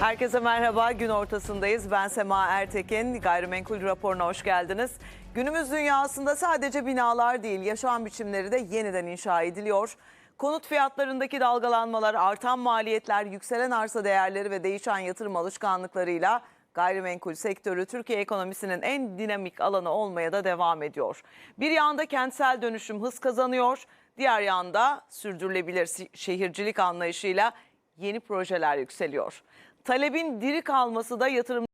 Herkese merhaba. Gün ortasındayız. Ben Sema Ertekin. Gayrimenkul raporuna hoş geldiniz. Günümüz dünyasında sadece binalar değil, yaşam biçimleri de yeniden inşa ediliyor. Konut fiyatlarındaki dalgalanmalar, artan maliyetler, yükselen arsa değerleri ve değişen yatırım alışkanlıklarıyla gayrimenkul sektörü Türkiye ekonomisinin en dinamik alanı olmaya da devam ediyor. Bir yanda kentsel dönüşüm hız kazanıyor, diğer yanda sürdürülebilir şehircilik anlayışıyla yeni projeler yükseliyor. Talebin diri kalması da yatırım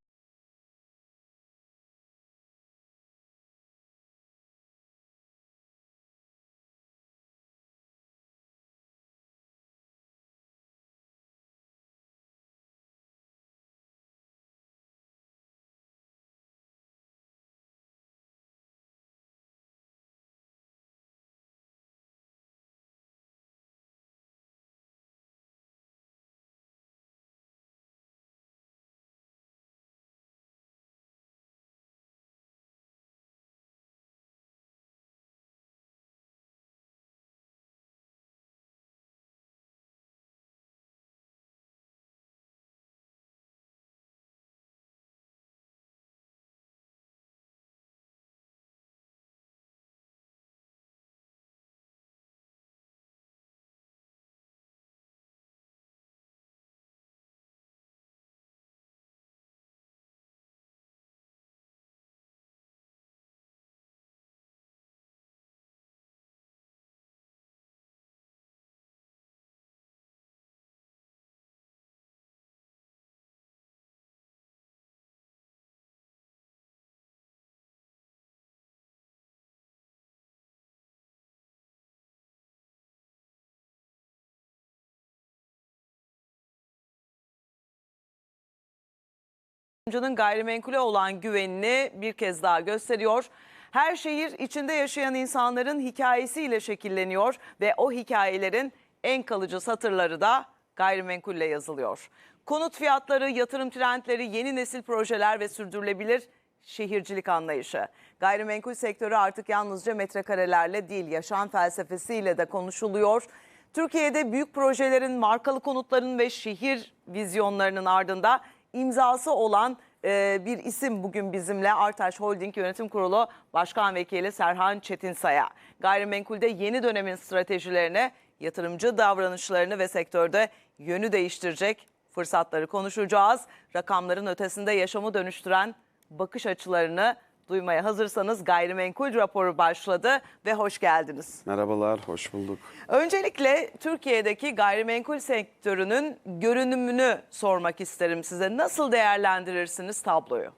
yatırımcının gayrimenkule olan güvenini bir kez daha gösteriyor. Her şehir içinde yaşayan insanların hikayesiyle şekilleniyor ve o hikayelerin en kalıcı satırları da gayrimenkulle yazılıyor. Konut fiyatları, yatırım trendleri, yeni nesil projeler ve sürdürülebilir şehircilik anlayışı. Gayrimenkul sektörü artık yalnızca metrekarelerle değil, yaşam felsefesiyle de konuşuluyor. Türkiye'de büyük projelerin, markalı konutların ve şehir vizyonlarının ardında imzası olan e, bir isim bugün bizimle Artaş Holding Yönetim Kurulu Başkan Vekili Serhan Çetinsaya. Gayrimenkulde yeni dönemin stratejilerini, yatırımcı davranışlarını ve sektörde yönü değiştirecek fırsatları konuşacağız. Rakamların ötesinde yaşamı dönüştüren bakış açılarını duymaya hazırsanız gayrimenkul raporu başladı ve hoş geldiniz. Merhabalar, hoş bulduk. Öncelikle Türkiye'deki gayrimenkul sektörünün görünümünü sormak isterim size. Nasıl değerlendirirsiniz tabloyu?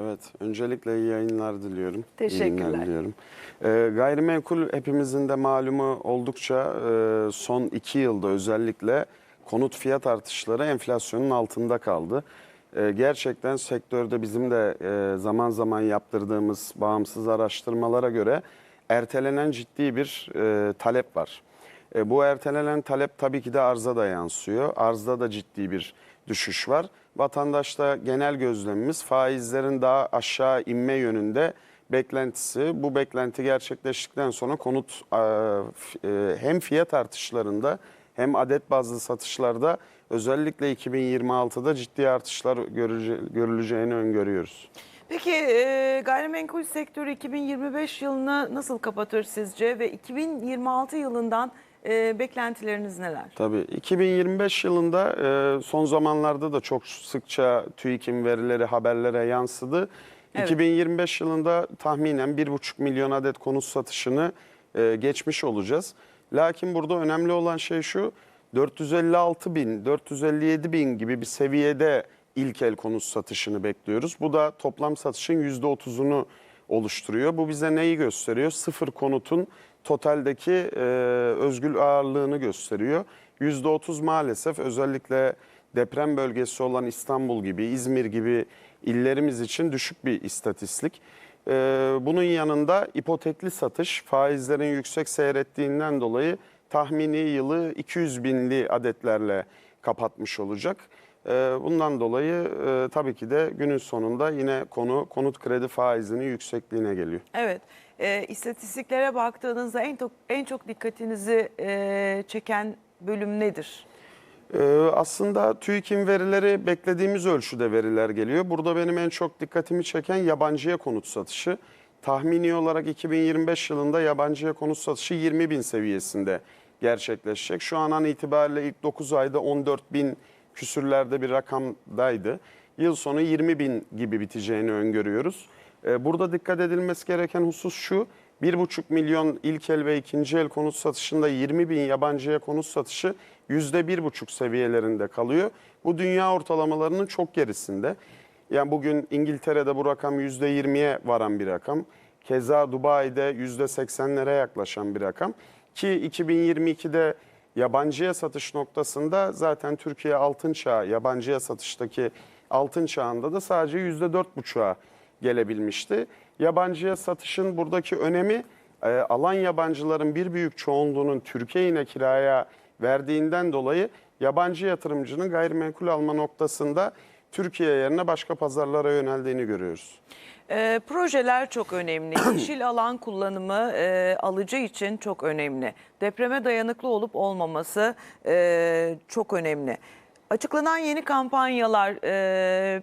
Evet, öncelikle iyi yayınlar diliyorum. Teşekkürler. yayınlar diliyorum. Ee, gayrimenkul hepimizin de malumu oldukça e, son iki yılda özellikle konut fiyat artışları enflasyonun altında kaldı. Ee, gerçekten sektörde bizim de e, zaman zaman yaptırdığımız bağımsız araştırmalara göre ertelenen ciddi bir e, talep var. E, bu ertelenen talep tabii ki de arza da yansıyor. Arzda da ciddi bir düşüş var. Vatandaşta genel gözlemimiz faizlerin daha aşağı inme yönünde beklentisi. Bu beklenti gerçekleştikten sonra konut hem fiyat artışlarında hem adet bazlı satışlarda özellikle 2026'da ciddi artışlar görüce- görüleceğini öngörüyoruz. Peki e, gayrimenkul sektörü 2025 yılını nasıl kapatır sizce ve 2026 yılından e, beklentileriniz neler? Tabii 2025 yılında e, son zamanlarda da çok sıkça TÜİK'in verileri haberlere yansıdı. Evet. 2025 yılında tahminen 1,5 milyon adet konut satışını e, geçmiş olacağız. Lakin burada önemli olan şey şu 456 bin, 457 bin gibi bir seviyede ilk el konut satışını bekliyoruz. Bu da toplam satışın %30'unu oluşturuyor. Bu bize neyi gösteriyor? Sıfır konutun totaldeki e, özgül ağırlığını gösteriyor. %30 maalesef özellikle deprem bölgesi olan İstanbul gibi, İzmir gibi illerimiz için düşük bir istatistik. E, bunun yanında ipotekli satış faizlerin yüksek seyrettiğinden dolayı tahmini yılı 200 binli adetlerle kapatmış olacak. E, bundan dolayı e, tabii ki de günün sonunda yine konu konut kredi faizinin yüksekliğine geliyor. Evet. E, istatistiklere baktığınızda en çok en çok dikkatinizi e, çeken bölüm nedir? Ee, aslında TÜİK'in verileri beklediğimiz ölçüde veriler geliyor. Burada benim en çok dikkatimi çeken yabancıya konut satışı. Tahmini olarak 2025 yılında yabancıya konut satışı 20 bin seviyesinde gerçekleşecek. Şu an an itibariyle ilk 9 ayda 14 bin küsürlerde bir rakamdaydı. Yıl sonu 20 bin gibi biteceğini öngörüyoruz. Ee, Burada dikkat edilmesi gereken husus şu. 1,5 milyon ilk el ve ikinci el konut satışında 20 bin yabancıya konut satışı %1,5 seviyelerinde kalıyor. Bu dünya ortalamalarının çok gerisinde. Yani bugün İngiltere'de bu rakam %20'ye varan bir rakam. Keza Dubai'de %80'lere yaklaşan bir rakam. Ki 2022'de yabancıya satış noktasında zaten Türkiye altın çağı, yabancıya satıştaki altın çağında da sadece %4,5'a gelebilmişti. Yabancıya satışın buradaki önemi e, alan yabancıların bir büyük çoğunluğunun Türkiye yine kiraya verdiğinden dolayı yabancı yatırımcının gayrimenkul alma noktasında Türkiye yerine başka pazarlara yöneldiğini görüyoruz. Ee, projeler çok önemli. Yeşil alan kullanımı e, alıcı için çok önemli. Depreme dayanıklı olup olmaması e, çok önemli. Açıklanan yeni kampanyalar e,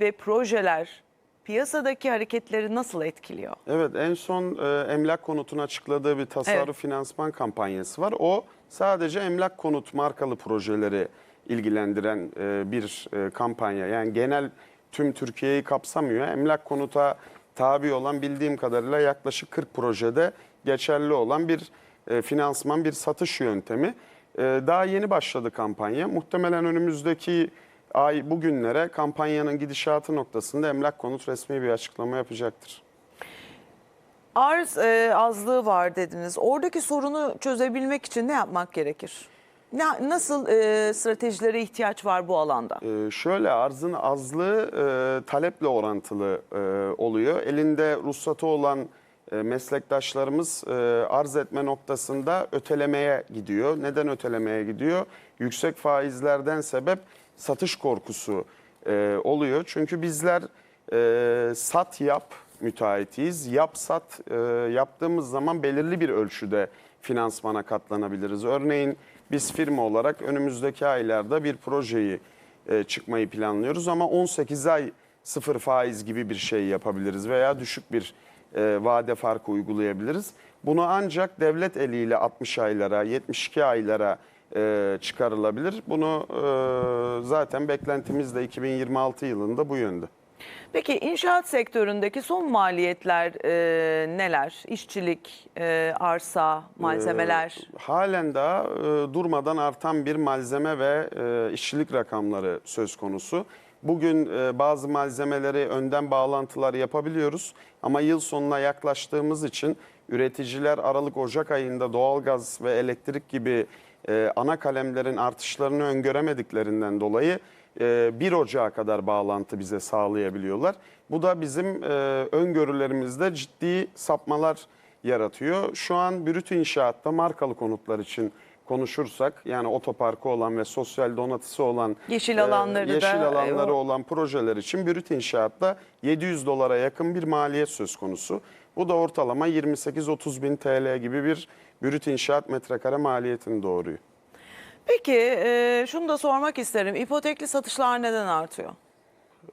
ve projeler piyasadaki hareketleri nasıl etkiliyor? Evet en son e, emlak konutun açıkladığı bir tasarruf Evet. finansman kampanyası var. O sadece emlak konut markalı projeleri ilgilendiren e, bir e, kampanya. Yani genel tüm Türkiye'yi kapsamıyor. Emlak konuta tabi olan bildiğim kadarıyla yaklaşık 40 projede geçerli olan bir e, finansman, bir satış yöntemi. Daha yeni başladı kampanya. Muhtemelen önümüzdeki ay bugünlere kampanyanın gidişatı noktasında emlak konut resmi bir açıklama yapacaktır. Arz e, azlığı var dediniz. Oradaki sorunu çözebilmek için ne yapmak gerekir? Ne, nasıl e, stratejilere ihtiyaç var bu alanda? Ee, şöyle arzın azlığı e, taleple orantılı e, oluyor. Elinde ruhsatı olan e, meslektaşlarımız e, arz etme noktasında ötelemeye gidiyor. Neden ötelemeye gidiyor? Yüksek faizlerden sebep satış korkusu e, oluyor. Çünkü bizler e, sat yap müteahhitiyiz. Yap sat e, yaptığımız zaman belirli bir ölçüde finansmana katlanabiliriz. Örneğin biz firma olarak önümüzdeki aylarda bir projeyi e, çıkmayı planlıyoruz ama 18 ay sıfır faiz gibi bir şey yapabiliriz veya düşük bir e, vade farkı uygulayabiliriz. Bunu ancak devlet eliyle 60 aylara, 72 aylara e, çıkarılabilir. Bunu e, zaten beklentimiz de 2026 yılında bu yönde. Peki inşaat sektöründeki son maliyetler e, neler? İşçilik, e, arsa, malzemeler. Ee, halen daha e, durmadan artan bir malzeme ve e, işçilik rakamları söz konusu. Bugün e, bazı malzemeleri önden bağlantılar yapabiliyoruz ama yıl sonuna yaklaştığımız için üreticiler Aralık-Ocak ayında doğalgaz ve elektrik gibi e, ana kalemlerin artışlarını öngöremediklerinden dolayı e, 1 Ocağı kadar bağlantı bize sağlayabiliyorlar. Bu da bizim e, öngörülerimizde ciddi sapmalar yaratıyor. Şu an brüt inşaatta markalı konutlar için konuşursak yani otoparkı olan ve sosyal donatısı olan Yeşil alanları da, yeşil alanları e, o- olan projeler için brüt inşaatta 700 dolara yakın bir maliyet söz konusu. Bu da ortalama 28-30 bin TL gibi bir brüt inşaat metrekare maliyetini doğuruyor. Peki e, şunu da sormak isterim. İpotekli satışlar neden artıyor?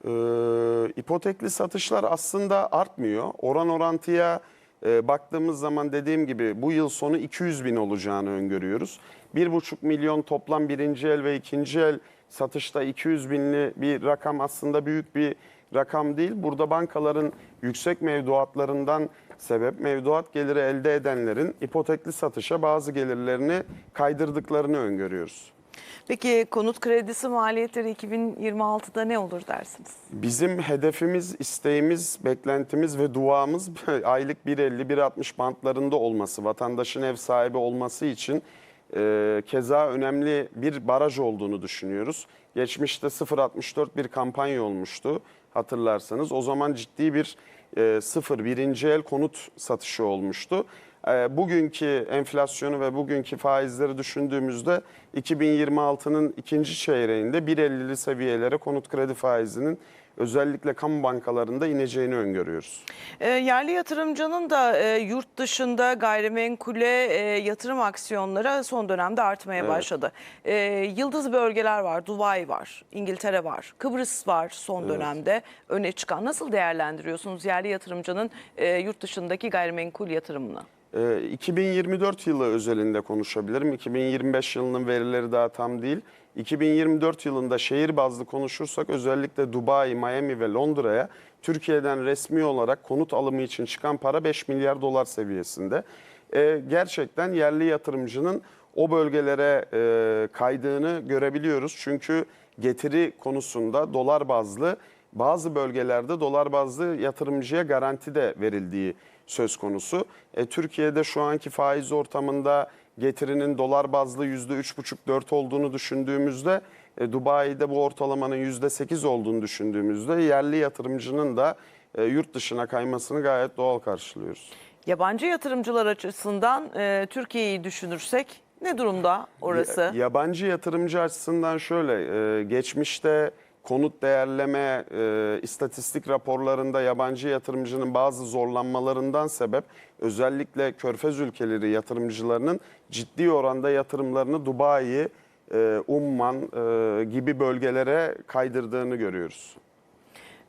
Ee, ipotekli satışlar aslında artmıyor. Oran orantıya e, baktığımız zaman dediğim gibi bu yıl sonu 200 bin olacağını öngörüyoruz. 1,5 milyon toplam birinci el ve ikinci el satışta 200 binli bir rakam aslında büyük bir rakam değil. Burada bankaların yüksek mevduatlarından sebep mevduat geliri elde edenlerin ipotekli satışa bazı gelirlerini kaydırdıklarını öngörüyoruz. Peki konut kredisi maliyetleri 2026'da ne olur dersiniz? Bizim hedefimiz, isteğimiz, beklentimiz ve duamız aylık 1.50-1.60 bantlarında olması, vatandaşın ev sahibi olması için e, keza önemli bir baraj olduğunu düşünüyoruz. Geçmişte 0.64 bir kampanya olmuştu hatırlarsanız. O zaman ciddi bir e, sıfır birinci el konut satışı olmuştu. E, bugünkü enflasyonu ve bugünkü faizleri düşündüğümüzde 2026'nın ikinci çeyreğinde 1.50'li seviyelere konut kredi faizinin özellikle kamu bankalarında ineceğini öngörüyoruz. E, yerli yatırımcının da e, yurt dışında gayrimenkule e, yatırım aksiyonları son dönemde artmaya Evet. başladı. E, yıldız bölgeler var, Dubai var, İngiltere var, Kıbrıs var son dönemde öne çıkan. Nasıl değerlendiriyorsunuz yerli yatırımcının e, yurt dışındaki gayrimenkul yatırımını? Ee, 2024 yılı özelinde konuşabilirim. 2025 yılının verileri daha tam değil. 2024 yılında şehir bazlı konuşursak özellikle Dubai, Miami ve Londra'ya Türkiye'den resmi olarak konut alımı için çıkan para 5 milyar dolar seviyesinde. Ee, gerçekten yerli yatırımcının o bölgelere e, kaydığını görebiliyoruz. Çünkü getiri konusunda dolar bazlı bazı bölgelerde dolar bazlı yatırımcıya garanti de verildiği söz konusu. E, Türkiye'de şu anki faiz ortamında getirinin dolar bazlı %3,5-4 olduğunu düşündüğümüzde e, Dubai'de bu ortalamanın %8 olduğunu düşündüğümüzde yerli yatırımcının da e, yurt dışına kaymasını gayet doğal karşılıyoruz. Yabancı yatırımcılar açısından e, Türkiye'yi düşünürsek ne durumda orası? Ya- Yabancı yatırımcı açısından şöyle, e, geçmişte konut değerleme e, istatistik raporlarında yabancı yatırımcının bazı zorlanmalarından sebep özellikle Körfez ülkeleri yatırımcılarının ciddi oranda yatırımlarını Dubai, e, Umman e, gibi bölgelere kaydırdığını görüyoruz.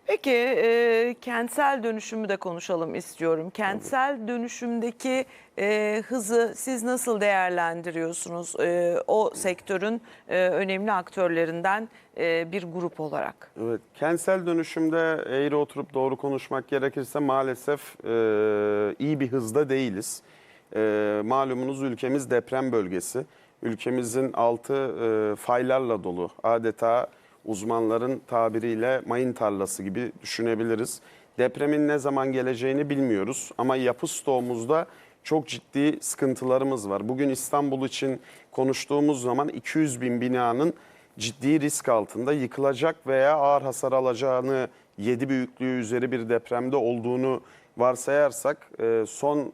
Peki e, kentsel dönüşümü de konuşalım istiyorum. Kentsel dönüşümdeki e, hızı siz nasıl değerlendiriyorsunuz? E, o sektörün e, önemli aktörlerinden e, bir grup olarak. Evet, kentsel dönüşümde eğri oturup doğru konuşmak gerekirse maalesef e, iyi bir hızda değiliz. E, malumunuz ülkemiz deprem bölgesi. Ülkemizin altı e, faylarla dolu. Adeta uzmanların tabiriyle mayın tarlası gibi düşünebiliriz. Depremin ne zaman geleceğini bilmiyoruz ama yapı stoğumuzda çok ciddi sıkıntılarımız var. Bugün İstanbul için konuştuğumuz zaman 200 bin binanın ciddi risk altında yıkılacak veya ağır hasar alacağını 7 büyüklüğü üzeri bir depremde olduğunu varsayarsak e, son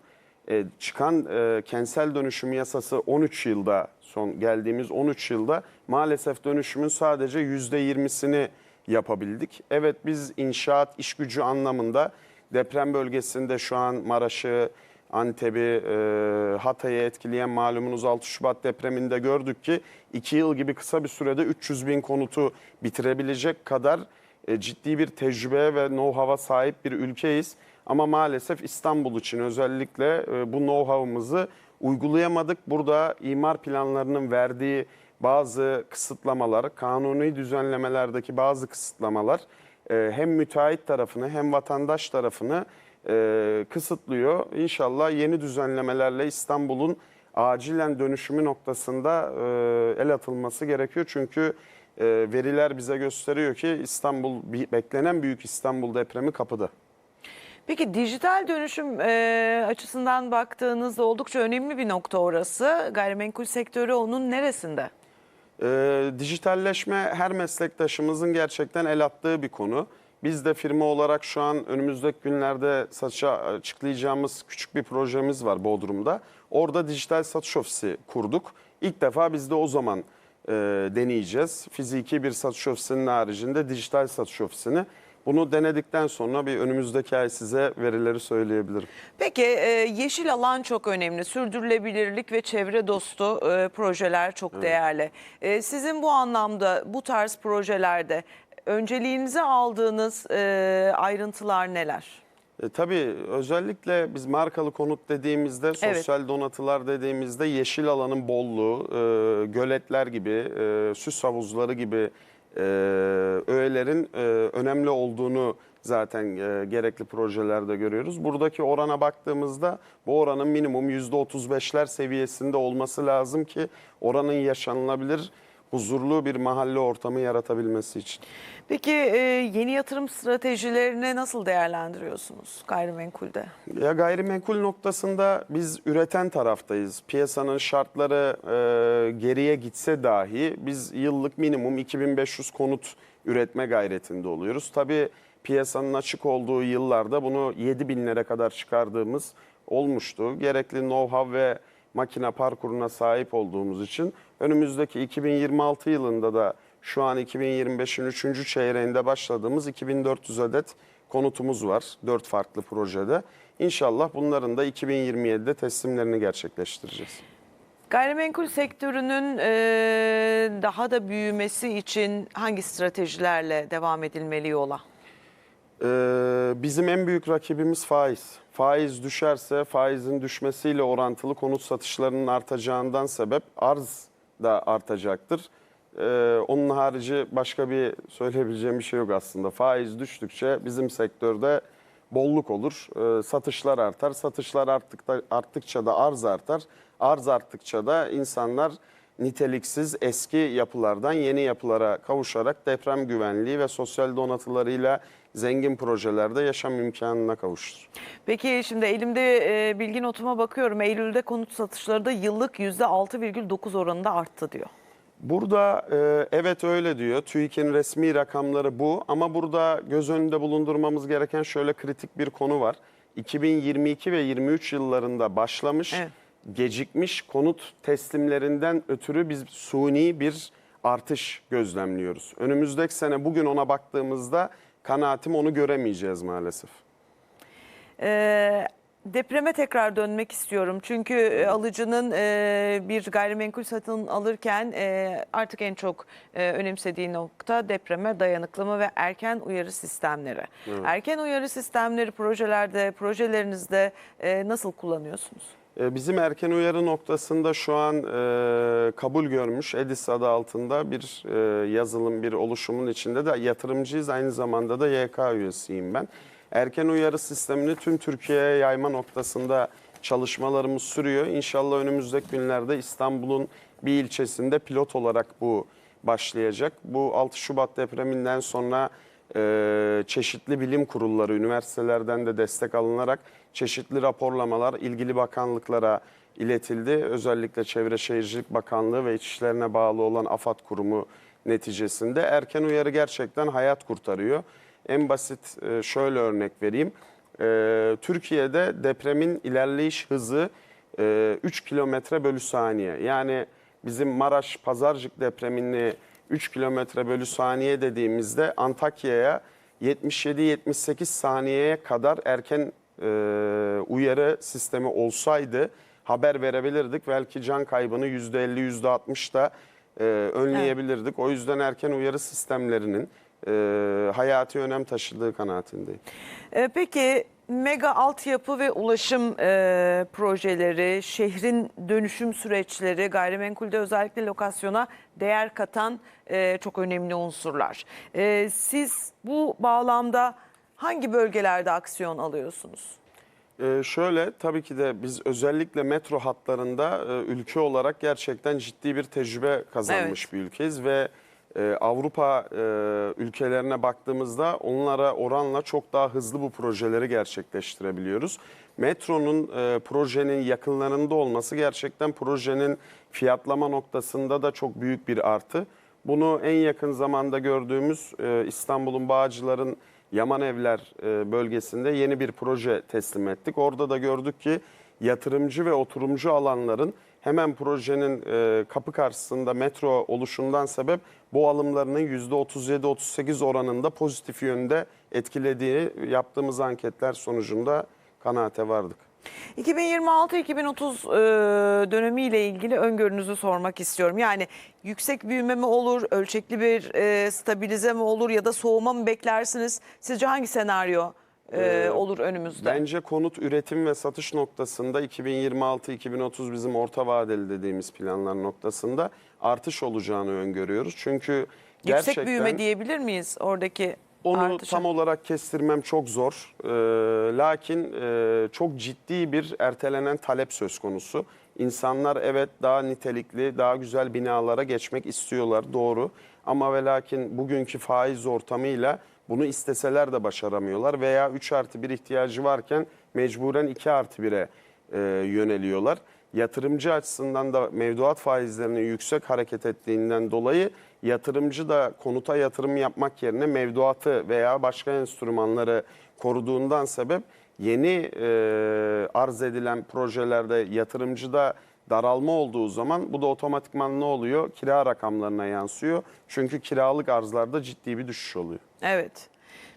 e, çıkan e, kentsel dönüşüm yasası 13 yılda son geldiğimiz 13 yılda maalesef dönüşümün sadece %20'sini yapabildik. Evet biz inşaat iş gücü anlamında deprem bölgesinde şu an Maraş'ı, Antep'i, e, Hatay'ı etkileyen malumunuz 6 Şubat depreminde gördük ki 2 yıl gibi kısa bir sürede 300 bin konutu bitirebilecek kadar e, ciddi bir tecrübeye ve know-how'a sahip bir ülkeyiz. Ama maalesef İstanbul için özellikle e, bu know-how'ımızı uygulayamadık. Burada imar planlarının verdiği bazı kısıtlamalar, kanuni düzenlemelerdeki bazı kısıtlamalar e, hem müteahhit tarafını hem vatandaş tarafını e, kısıtlıyor. İnşallah yeni düzenlemelerle İstanbul'un acilen dönüşümü noktasında e, el atılması gerekiyor. Çünkü e, veriler bize gösteriyor ki İstanbul beklenen büyük İstanbul depremi kapıda. Peki dijital dönüşüm e, açısından baktığınızda oldukça önemli bir nokta orası. Gayrimenkul sektörü onun neresinde? Ee, dijitalleşme her meslektaşımızın gerçekten el attığı bir konu. Biz de firma olarak şu an önümüzdeki günlerde satışa açıklayacağımız küçük bir projemiz var Bodrum'da. Orada dijital satış ofisi kurduk. İlk defa biz de o zaman e, deneyeceğiz. Fiziki bir satış ofisinin haricinde dijital satış ofisini. Bunu denedikten sonra bir önümüzdeki ay size verileri söyleyebilirim. Peki e, yeşil alan çok önemli. Sürdürülebilirlik ve çevre dostu e, projeler çok değerli. E, sizin bu anlamda bu tarz projelerde önceliğinize aldığınız e, ayrıntılar neler? E, tabii özellikle biz markalı konut dediğimizde, sosyal donatılar dediğimizde yeşil alanın bolluğu, e, göletler gibi, e, süs havuzları gibi e, öğelerin e, önemli olduğunu zaten e, gerekli projelerde görüyoruz. Buradaki orana baktığımızda bu oranın minimum %35'ler seviyesinde olması lazım ki oranın yaşanılabilir, huzurlu bir mahalle ortamı yaratabilmesi için. Peki e, yeni yatırım stratejilerini nasıl değerlendiriyorsunuz gayrimenkulde? Ya gayrimenkul noktasında biz üreten taraftayız. Piyasanın şartları e, geriye gitse dahi biz yıllık minimum 2500 konut üretme gayretinde oluyoruz. Tabii piyasanın açık olduğu yıllarda bunu 7000'lere kadar çıkardığımız olmuştu. Gerekli know-how ve makine parkuruna sahip olduğumuz için önümüzdeki 2026 yılında da şu an 2025'in 3. çeyreğinde başladığımız 2400 adet konutumuz var 4 farklı projede. İnşallah bunların da 2027'de teslimlerini gerçekleştireceğiz. Gayrimenkul sektörünün e, daha da büyümesi için hangi stratejilerle devam edilmeli yola? Ee, bizim en büyük rakibimiz faiz. Faiz düşerse faizin düşmesiyle orantılı konut satışlarının artacağından sebep arz da artacaktır. Ee, onun harici başka bir söyleyebileceğim bir şey yok aslında. Faiz düştükçe bizim sektörde bolluk olur, ee, satışlar artar. Satışlar arttıkta, arttıkça da arz artar. Arz arttıkça da insanlar niteliksiz eski yapılardan yeni yapılara kavuşarak deprem güvenliği ve sosyal donatılarıyla zengin projelerde yaşam imkanına kavuşur. Peki şimdi elimde e, bilgi notuma bakıyorum. Eylül'de konut satışları da yıllık %6,9 oranında arttı diyor. Burada e, evet öyle diyor. TÜİK'in resmi rakamları bu ama burada göz önünde bulundurmamız gereken şöyle kritik bir konu var. 2022 ve 23 yıllarında başlamış, Evet. Gecikmiş konut teslimlerinden ötürü biz suni bir artış gözlemliyoruz. Önümüzdeki sene bugün ona baktığımızda kanaatim onu göremeyeceğiz maalesef. Ee, depreme tekrar dönmek istiyorum. Çünkü e, alıcının e, bir gayrimenkul satın alırken e, artık en çok e, önemsediği nokta depreme dayanıklı mı ve erken uyarı sistemleri. Erken uyarı sistemleri projelerde, projelerinizde e, nasıl kullanıyorsunuz? E, Bizim erken uyarı noktasında şu an e, kabul görmüş EDIS adı altında bir e, yazılım, bir oluşumun içinde de yatırımcıyız. Aynı zamanda da YK üyesiyim ben. Erken uyarı sistemini tüm Türkiye'ye yayma noktasında çalışmalarımız sürüyor. İnşallah önümüzdeki günlerde İstanbul'un bir ilçesinde pilot olarak bu başlayacak. Bu 6 Şubat depreminden sonra e, çeşitli bilim kurulları, üniversitelerden de destek alınarak çeşitli raporlamalar ilgili bakanlıklara iletildi. Özellikle Çevre Şehircilik Bakanlığı ve İçişlerine bağlı olan AFAD kurumu neticesinde erken uyarı gerçekten hayat kurtarıyor. En basit e, şöyle örnek vereyim. E, Türkiye'de depremin ilerleyiş hızı e, 3 kilometre bölü saniye. Yani bizim Maraş Pazarcık depremini 3 kilometre bölü saniye dediğimizde Antakya'ya 77-78 saniyeye kadar erken e, uyarı sistemi olsaydı haber verebilirdik. Belki can kaybını %50, %60 da e, önleyebilirdik. O yüzden erken uyarı sistemlerinin e, hayati önem taşıdığı kanaatindeyim. Ee, Peki mega altyapı ve ulaşım e, projeleri, şehrin dönüşüm süreçleri, gayrimenkulde özellikle lokasyona değer katan e, çok önemli unsurlar. E, siz bu bağlamda hangi bölgelerde aksiyon alıyorsunuz? Ee, şöyle tabii ki de biz özellikle metro hatlarında e, ülke olarak gerçekten ciddi bir tecrübe kazanmış Evet. bir ülkeyiz ve e, Avrupa e, ülkelerine baktığımızda onlara oranla çok daha hızlı bu projeleri gerçekleştirebiliyoruz. Metronun e, projenin yakınlarında olması gerçekten projenin fiyatlama noktasında da çok büyük bir artı. Bunu en yakın zamanda gördüğümüz e, İstanbul'un Bağcılar'ın Yaman Evler e, bölgesinde yeni bir proje teslim ettik. Orada da gördük ki yatırımcı ve oturumcu alanların hemen projenin e, kapı karşısında metro oluşundan sebep bu alımlarının %37-38 oranında pozitif yönde etkilediği yaptığımız anketler sonucunda kanaate vardık. 2026-2030 e, dönemiyle ilgili öngörünüzü sormak istiyorum. Yani yüksek büyüme mi olur, ölçekli bir e, stabilize mi olur ya da soğuma mı beklersiniz? Sizce hangi senaryo e, Ee, olur önümüzde? Bence konut üretim ve satış noktasında 2026-2030 bizim orta vadeli dediğimiz planlar noktasında artış olacağını öngörüyoruz. Çünkü Yüksek gerçekten büyüme diyebilir miyiz oradaki onu artışa? tam olarak kestirmem çok zor. Ee, lakin e, çok ciddi bir ertelenen talep söz konusu. İnsanlar evet daha nitelikli, daha güzel binalara geçmek istiyorlar doğru. Ama ve lakin bugünkü faiz ortamıyla bunu isteseler de başaramıyorlar. Veya 3 artı 1 ihtiyacı varken mecburen 2 artı 1'e e, yöneliyorlar. Yatırımcı açısından da mevduat faizlerinin yüksek hareket ettiğinden dolayı yatırımcı da konuta yatırım yapmak yerine mevduatı veya başka enstrümanları koruduğundan sebep yeni e, arz edilen projelerde yatırımcı da daralma olduğu zaman bu da otomatikman ne oluyor? Kira rakamlarına yansıyor. Çünkü kiralık arzlarda ciddi bir düşüş oluyor. Evet.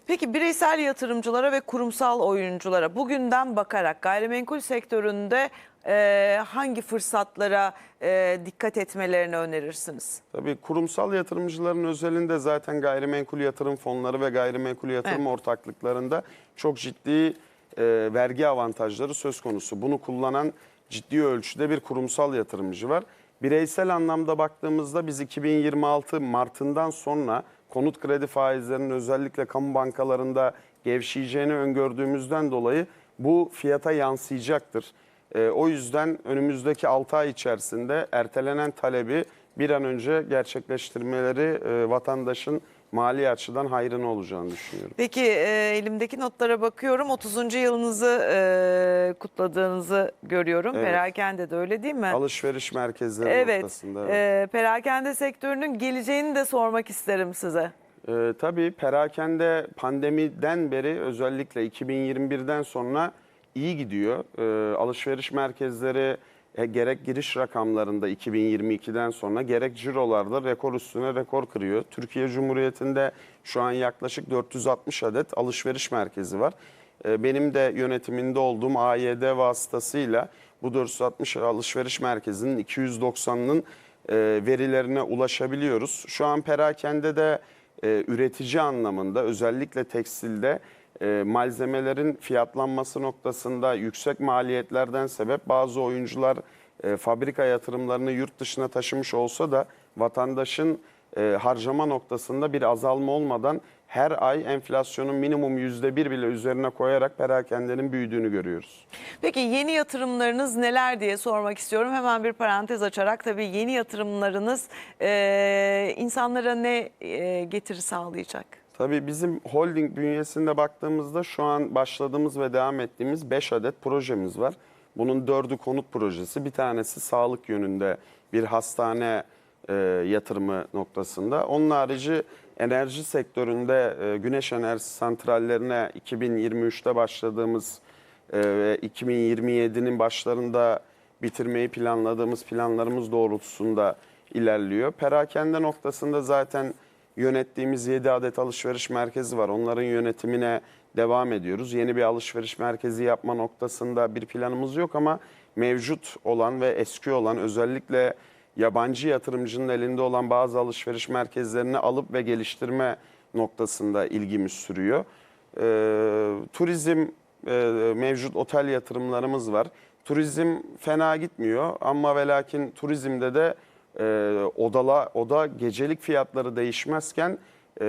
Peki bireysel yatırımcılara ve kurumsal oyunculara bugünden bakarak gayrimenkul sektöründe e, hangi fırsatlara e, dikkat etmelerini önerirsiniz? Tabii kurumsal yatırımcıların özelinde zaten gayrimenkul yatırım fonları ve gayrimenkul yatırım Evet. ortaklıklarında çok ciddi e, vergi avantajları söz konusu. Bunu kullanan ciddi ölçüde bir kurumsal yatırımcı var. Bireysel anlamda baktığımızda biz 2026 Mart'ından sonra konut kredi faizlerinin özellikle kamu bankalarında gevşeyeceğini öngördüğümüzden dolayı bu fiyata yansıyacaktır. E, o yüzden önümüzdeki 6 ay içerisinde ertelenen talebi bir an önce gerçekleştirmeleri e, vatandaşın mali açıdan hayrına olacağını düşünüyorum. Peki e, elimdeki notlara bakıyorum. 30. yılınızı e, kutladığınızı görüyorum. Evet. Perakende de öyle değil mi? Alışveriş merkezleri evet. noktasında. evet. E, perakende sektörünün geleceğini de sormak isterim size. Ee, tabii perakende pandemiden beri özellikle 2021'den sonra iyi gidiyor. Ee, alışveriş merkezleri e, gerek giriş rakamlarında 2022'den sonra gerek cirolarda rekor üstüne rekor kırıyor. Türkiye Cumhuriyeti'nde şu an yaklaşık 460 adet alışveriş merkezi var. Ee, benim de yönetiminde olduğum AYD vasıtasıyla bu 460 alışveriş merkezinin 290'ının e, verilerine ulaşabiliyoruz. Şu an perakende de e, üretici anlamında özellikle tekstilde e, malzemelerin fiyatlanması noktasında yüksek maliyetlerden sebep bazı oyuncular e, fabrika yatırımlarını yurt dışına taşımış olsa da vatandaşın e, harcama noktasında bir azalma olmadan her ay enflasyonun minimum yüzde bir bile üzerine koyarak perakendenin büyüdüğünü görüyoruz. Peki yeni yatırımlarınız neler diye sormak istiyorum. Hemen bir parantez açarak tabii yeni yatırımlarınız e, insanlara ne e, getiri sağlayacak? Tabii bizim holding bünyesinde baktığımızda şu an başladığımız ve devam ettiğimiz 5 adet projemiz var. Bunun dördü konut projesi, bir tanesi sağlık yönünde bir hastane e, yatırımı noktasında. Onun harici enerji sektöründe e, güneş enerjisi santrallerine 2023'te başladığımız e, ve 2027'nin başlarında bitirmeyi planladığımız planlarımız doğrultusunda ilerliyor. Perakende noktasında zaten yönettiğimiz 7 adet alışveriş merkezi var. Onların yönetimine devam ediyoruz. Yeni bir alışveriş merkezi yapma noktasında bir planımız yok ama mevcut olan ve eski olan özellikle yabancı yatırımcının elinde olan bazı alışveriş merkezlerini alıp ve geliştirme noktasında ilgimiz sürüyor. Ee, turizm e, mevcut otel yatırımlarımız var. Turizm fena gitmiyor ama ve lakin turizmde de e, odala oda gecelik fiyatları değişmezken e,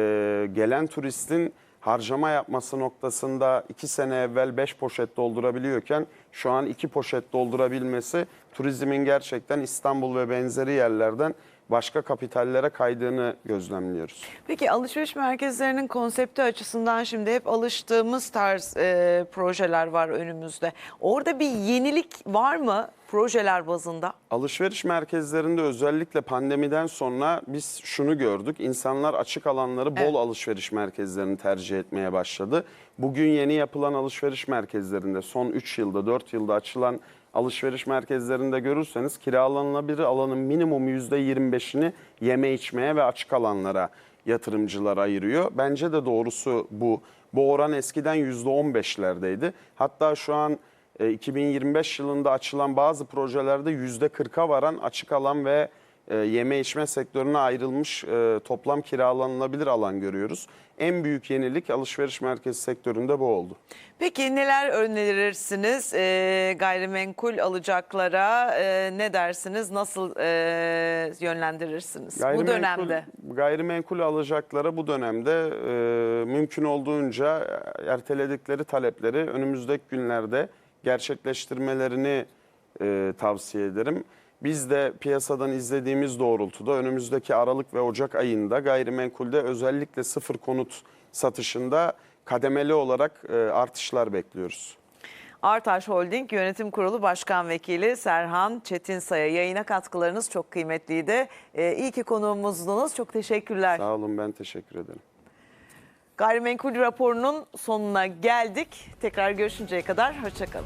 gelen turistin harcama yapması noktasında iki sene evvel 5 poşet doldurabiliyorken şu an 2 poşet doldurabilmesi turizmin gerçekten İstanbul ve benzeri yerlerden başka kapitallere kaydığını gözlemliyoruz. Peki alışveriş merkezlerinin konsepti açısından şimdi hep alıştığımız tarz e, projeler var önümüzde. Orada bir yenilik var mı projeler bazında? Alışveriş merkezlerinde özellikle pandemiden sonra biz şunu gördük. İnsanlar açık alanları bol Evet. alışveriş merkezlerini tercih etmeye başladı. Bugün yeni yapılan alışveriş merkezlerinde son 3 yılda 4 yılda açılan alışveriş merkezlerinde görürseniz kiralanabilir alanın minimum %25'ini yeme içmeye ve açık alanlara yatırımcılar ayırıyor. Bence de doğrusu bu. Bu oran eskiden %15'lerdeydi. Hatta şu an e, 2025 yılında açılan bazı projelerde %40'a varan açık alan ve e, yeme içme sektörüne ayrılmış e, toplam kiralanılabilir alan görüyoruz. En büyük yenilik alışveriş merkezi sektöründe bu oldu. Peki neler önerirsiniz e, gayrimenkul alacaklara? E, ne dersiniz? Nasıl e, yönlendirirsiniz bu dönemde? Gayrimenkul alacaklara bu dönemde e, mümkün olduğunca erteledikleri talepleri önümüzdeki günlerde gerçekleştirmelerini e, tavsiye ederim. Biz de piyasadan izlediğimiz doğrultuda önümüzdeki Aralık ve Ocak ayında gayrimenkulde özellikle sıfır konut satışında kademeli olarak e, artışlar bekliyoruz. Artaş Holding Yönetim Kurulu Başkan Vekili Serhan Çetinsay'a yayına katkılarınız çok kıymetliydi. E, iyi ki konuğumuzdunuz. Çok teşekkürler. Sağ olun ben teşekkür ederim. Gayrimenkul raporunun sonuna geldik. Tekrar görüşünceye kadar hoşçakalın.